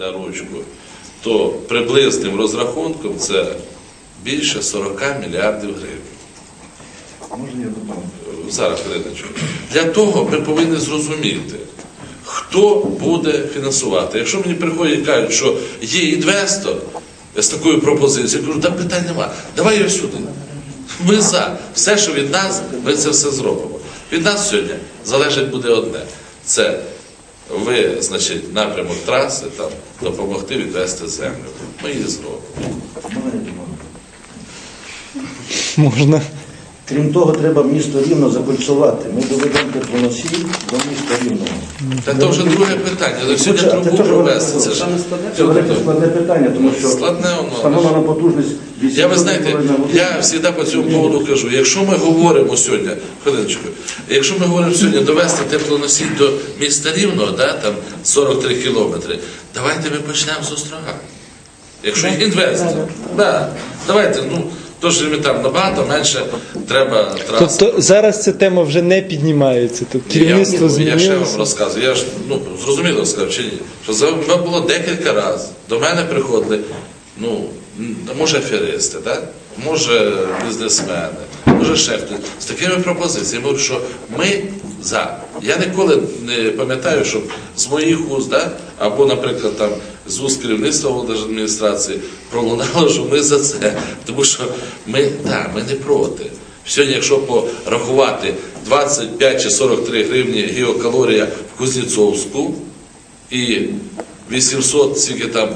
на ручку, то приблизним розрахунком це більше 40 мільярдів гривень. Можна я додам? Зараз хвилиночку. Для того ми повинні зрозуміти, хто буде фінансувати. Якщо мені приходять і кажуть, що є інвестор з такою пропозицією, я кажу, там питань нема. Давай його сюди. Ми за. Все, що від нас, ми це все зробимо. Від нас сьогодні залежить буде одне. Це ви, значить, напрямок траси там допомогти відвести землю. Ми її зробимо. Можна? Крім того, треба місто рівно закольцувати. Ми доведемо теплоносій до міста рівного. Та то вже друге питання. Але сьогодні Це- це трубу теж провести. Це ж Це велике складне питання, тому що Складне воно. встановлена потужність Я ви знаєте, я завжди по цьому поводу кажу, якщо ми говоримо сьогодні, хвилиночку, якщо ми говоримо сьогодні довести теплоносій до міста Рівного, да, там 43 кілометри, давайте ми почнемо з острога. Якщо є інвестор, да, давайте, ну, то ж ми там набагато менше треба трасу Тобто зараз ця тема вже не піднімається. Тобто керівництво я, я ще вам розказую. Я ж ну зрозуміло сказав чи ні. Що за було декілька разів. До мене приходили, ну може аферисти, так? може бізнесмени, може хтось з такими пропозиціями. Що ми за. Я ніколи не пам'ятаю, щоб з моїх уст, да? або, наприклад, там з уст керівництва облдержадміністрації пролунало, що ми за це. Тому що ми, да, ми не проти. Сьогодні, якщо порахувати 25 чи 43 гривні геокалорія в Кузнєцовську і 800 скільки там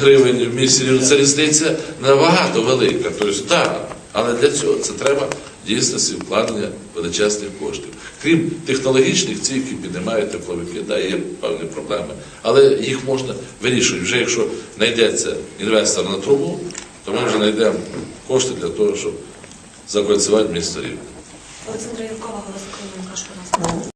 гривень в місті Рівне, це різниця набагато велика. Тобто, так, але для цього це треба дійсності вкладення величезних коштів. Крім технологічних, ці, які піднімають тепловики, да, є певні проблеми, але їх можна вирішувати. Вже якщо знайдеться інвестор на трубу, то ми вже знайдемо кошти для того, щоб закольцювати місто Рівне. Олександра Юркова, голос вас.